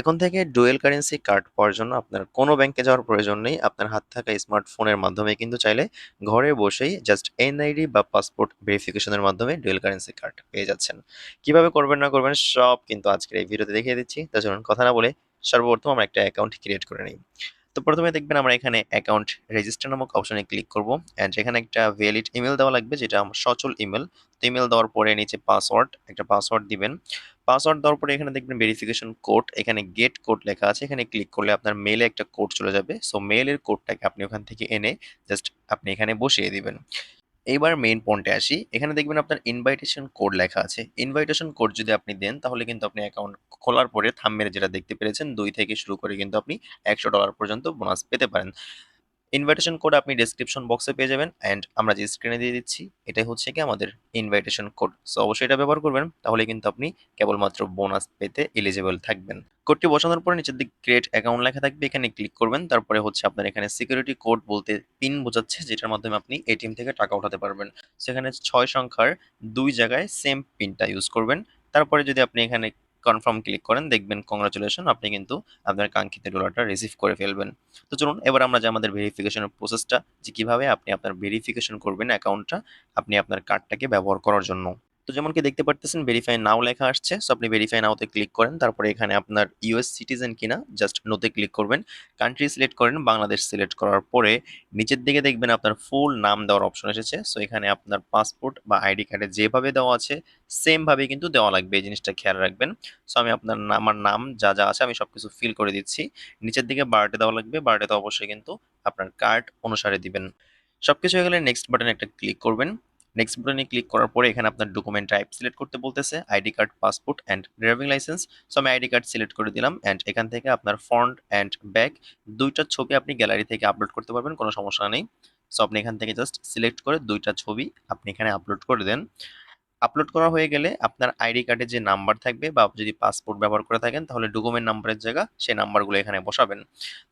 এখন থেকে dual currency card পাওয়ার জন্য আপনার কোনো ব্যাংকে যাওয়ার প্রয়োজন নেই। আপনার হাত থাকা স্মার্টফোনের মাধ্যমে কিন্তু চাইলে ঘরে বসেই জাস্ট এনআইডি বা পাসপোর্ট ভেরিফিকেশনের মাধ্যমে ডুয়েল কারেন্সি কার্ড পেয়ে যাচ্ছেন। কীভাবে করবেন না করবেন সব কিন্তু আজকের এই ভিডিওতে দেখিয়ে দিচ্ছি। জন্য কথা না বলে সর্বপ্রথম আমরা একটা অ্যাকাউন্ট ক্রিয়েট করে নিই। তো প্রথমে দেখবেন আমরা এখানে অ্যাকাউন্ট রেজিস্টার নামক অপশনে ক্লিক করব অ্যান্ড এখানে একটা ভ্যালিড ইমেল দেওয়া লাগবে, যেটা আমার সচল ইমেল তো ইমেল দেওয়ার পরে নিচে পাসওয়ার্ড একটা পাসওয়ার্ড দিবেন। পাসওয়ার্ড দেওয়ার পরে এখানে দেখবেন ভেরিফিকেশন কোড এখানে গেট কোড লেখা আছে। এখানে ক্লিক করলে আপনার মেলে একটা কোড চলে যাবে। সো মেলের কোডটাকে আপনি ওখান থেকে এনে জাস্ট আপনি এখানে বসিয়ে দিবেন। এইবার মেইন পয়েন্টে আসি। এখানে দেখবেন আপনার ইনভাইটেশন কোড লেখা আছে। ইনভাইটেশন কোড যদি আপনি দেন, তাহলে কিন্তু আপনি অ্যাকাউন্ট খোলার পরে থাম্বের যেটা দেখতে পেরেছেন, দুই থেকে শুরু করে কিন্তু আপনি একশো ডলার পর্যন্ত বোনাস পেতে পারেন। ইনভাইটেশন কোড আপনি ডেসক্রিপশন বক্সে পেয়ে যাবেন অ্যান্ড আমরা যে স্ক্রিনে দিয়ে দিচ্ছি, এটাই হচ্ছে কি আমাদের ইনভাইটেশন কোড সো অবশ্যই এটা ব্যবহার করবেন তাহলে কিন্তু আপনি কেবলমাত্র বোনাস পেতে এলিজিবল থাকবেন। কোডটি বসানোর পরে নিচের দিকে ক্রিয়েট অ্যাকাউন্ট লেখা থাকবে, এখানে ক্লিক করবেন, তারপরে হচ্ছে আপনার এখানে সিকিউরিটি কোড বলতে পিন বোঝাচ্ছে, যেটার মাধ্যমে আপনি এটিএম থেকে টাকা উঠাতে পারবেন। সেখানে ছয় সংখ্যার দুই জায়গায় সেম পিনটা ইউজ করবেন। তারপরে যদি আপনি এখানে কনফার্ম ক্লিক করেন, দেখবেন কংগ্রাচুলেশন আপনি কিন্তু আপনার কাঙ্ক্ষিত ডলারটা রিসিভ করে ফেলবেন। তো চলুন, এবার আমরা যে আমাদের ভেরিফিকেশনের প্রসেসটা যে কীভাবে আপনি আপনার ভেরিফিকেশন করবেন অ্যাকাউন্টটা আপনি আপনার কার্ডটাকে ব্যবহার করার জন্য। তো যেমন কি দেখতে পারতেছেন ভেরিফাই নাও লেখা আসছে। সো আপনি ভেরিফাই নাওতে ক্লিক করেন। তারপরে এখানে আপনার ইউএস সিটিজেন কিনা জাস্ট নোতে ক্লিক করবেন। কান্ট্রি সিলেক্ট করেন বাংলাদেশ সিলেক্ট করার পরে নিচের দিকে দেখবেন আপনার ফুল নাম দেওয়ার অপশন এসেছে। সো এখানে আপনার পাসপোর্ট বা আইডি কার্ডে যেভাবে দেওয়া আছে সেম ভাবে কিন্তু দেওয়া লাগবে। এই জিনিসটা খেয়াল রাখবেন। সো আমি আপনার আমার নাম যা যা আছে আমি সবকিছু ফিল করে দিচ্ছি। নিচের দিকে বার্থডে দেওয়া লাগবে। বার্থডে তো অবশ্যই কিন্তু আপনার কার্ড অনুসারে দিবেন। সবকিছু হয়ে গেলে নেক্সট বাটনে একটা ক্লিক করবেন। নেক্সট বাটনে ক্লিক করার পরে এখানে আপনার ডকুমেন্ট টাইপ সিলেক্ট করতে বলতেছে ID card passport and driving licence so আমি আইডি কার্ড সিলেক্ট করে দিলাম অ্যান্ড এখান থেকে আপনার ফ্রন্ট অ্যান্ড ব্যাক দুইটা ছবি আপনি গ্যালারি থেকে আপলোড করতে পারবেন, কোনো সমস্যা নেই। সো আপনি এখান থেকে জাস্ট সিলেক্ট করে দুইটা ছবি আপনি এখানে আপলোড করে দেন। আপলোড করা হয়ে গেলে আপনার আইডি কার্ডে যে নাম্বার থাকবে বা যদি পাসপোর্ট ব্যবহার করে থাকেন, তাহলে ডকুমেন্ট নাম্বারের জায়গা সেই নাম্বারগুলো এখানে বসাবেন।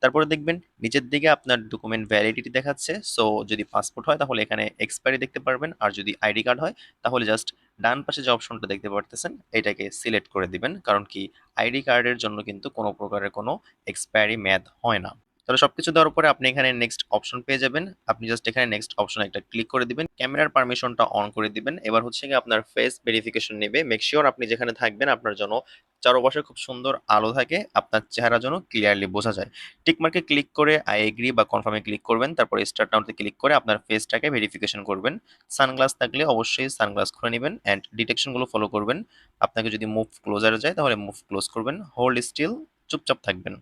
তারপরে দেখবেন নিচের দিকে আপনার ডকুমেন্ট ভ্যালিডিটি দেখাচ্ছে। সো যদি পাসপোর্ট হয়, তাহলে এখানে এক্সপায়ারি দেখতে পারবেন। আর যদি আইডি কার্ড হয়, তাহলে জাস্ট ডান পাশে যে অপশনটা দেখতে পারতেছেন, এটাকে সিলেক্ট করে দিবেন। কারণ কি আইডি কার্ডের জন্য কিন্তু কোনো প্রকারের কোনো এক্সপায়ারি ম্যাদ হয় না। তাহলে সবকিছু দেওয়ার পরে আপনি এখানে নেক্সট অপশন পেয়ে যাবেন। আপনি জাস্ট এখানে নেক্সট অপশন একটা ক্লিক করে দিবেন। ক্যামেরার পারমিশনটা অন করে দিবেন। এবার হচ্ছে কি আপনার ফেস ভেরিফিকেশন নেবে। মেক শিওর আপনি যেখানে থাকবেন আপনার জন্য চারপাশে খুব সুন্দর আলো থাকে, আপনার চেহারা যেন ক্লিয়ারলি বোঝা যায়। টিকমার্কে ক্লিক করে আই এগ্রি বা কনফার্মে ক্লিক করবেন। তারপরে স্টার্ট নাউতে ক্লিক করে আপনার ফেসটাকে ভেরিফিকেশন করবেন। সানগ্লাস থাকলে অবশ্যই সানগ্লাস খুলে নেবেন অ্যান্ড ডিটেকশনগুলো ফলো করবেন। আপনাকে যদি মুভ ক্লোজারে যায় তাহলে মুভ ক্লোজ করবেন। হোল্ড স্টিল চুপচাপ থাকবেন।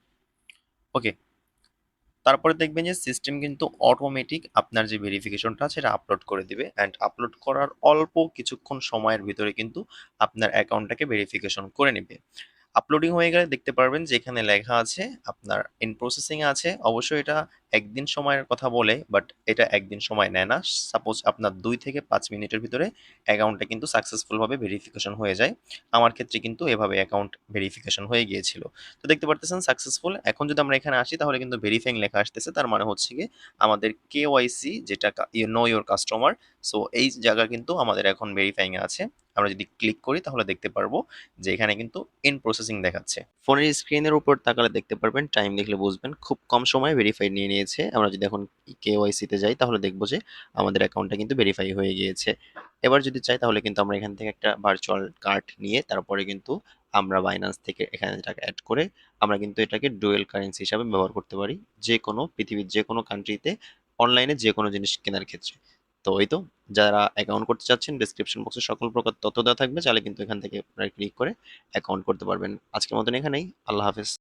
ওকে তারপরে দেখবেন যে সিস্টেম কিন্তু অটোমেটিক আপনার যে ভেরিফিকেশনটা সেটা আপলোড করে দিবে অ্যান্ড আপলোড করার অল্প কিছুক্ষণ সময়ের ভিতরে কিন্তু আপনার অ্যাকাউন্টটাকে ভেরিফিকেশন করে নেবে। আপলোডিং হয়ে গেলে দেখতে পারবেন যে এখানে লেখা আছে, আপনার ইন প্রসেসিং আছে, অবশ্যই এটা একদিন সময়ের কথা বলে বাট এটা একদিন সময় নেয় না। সাপোজ আপনার দুই থেকে পাঁচ মিনিটের ভিতরে অ্যাকাউন্টটা কিন্তু সাকসেসফুলভাবে ভেরিফিকেশন হয়ে যায়। আমার ক্ষেত্রে কিন্তু এভাবে অ্যাকাউন্ট ভেরিফিকেশন হয়ে গিয়েছিল। তো দেখতে পারতেছেন সাকসেসফুল এখন যদি আমরা এখানে আসি, তাহলে কিন্তু ভেরিফাইং লেখা আসতেছে। তার মানে হচ্ছে কি আমাদের কে ওয়াইসি যেটা নো ইউর কাস্টমার সো এই জায়গা কিন্তু আমাদের এখন ভেরিফাইং আছে। আমরা যদি ক্লিক করি, তাহলে দেখতে পারব যে এখানে কিন্তু ইন প্রসেসিং দেখাচ্ছে। ফোনের স্ক্রিনের উপর তাকালে দেখতে পারবেন টাইম দেখলে বুঝবেন। খুব কম সময়ে ভেরিফাই নিয়ে নিয়েছে আমরা যদি এখন তে যাই, তাহলে দেখব যে আমাদের অ্যাকাউন্টটা কিন্তু ভেরিফাই হয়ে গিয়েছে। এবার যদি চাই, তাহলে কিন্তু আমরা এখান থেকে একটা ভার্চুয়াল কার্ড নিয়ে, তারপরে কিন্তু আমরা বাইন্যান্স থেকে এখানে টাকা অ্যাড করে, আমরা কিন্তু এটাকে ডুয়েল কারেন্সি হিসাবে ব্যবহার করতে পারি যে কোনো পৃথিবীর যে কোনো কান্ট্রিতে অনলাইনে যে কোনো জিনিস কেনার ক্ষেত্রে। তো ওই তো, যারা অ্যাকাউন্ট করতে চাচ্ছেন ডিসক্রিপশন বক্সে সকল প্রকার তথ্য দেওয়া থাকবে, চাইলে কিন্তু এখান থেকে আপনারা ক্লিক করে অ্যাকাউন্ট করতে পারবেন। আজকের মতন এখানেই, আল্লাহ হাফেজ।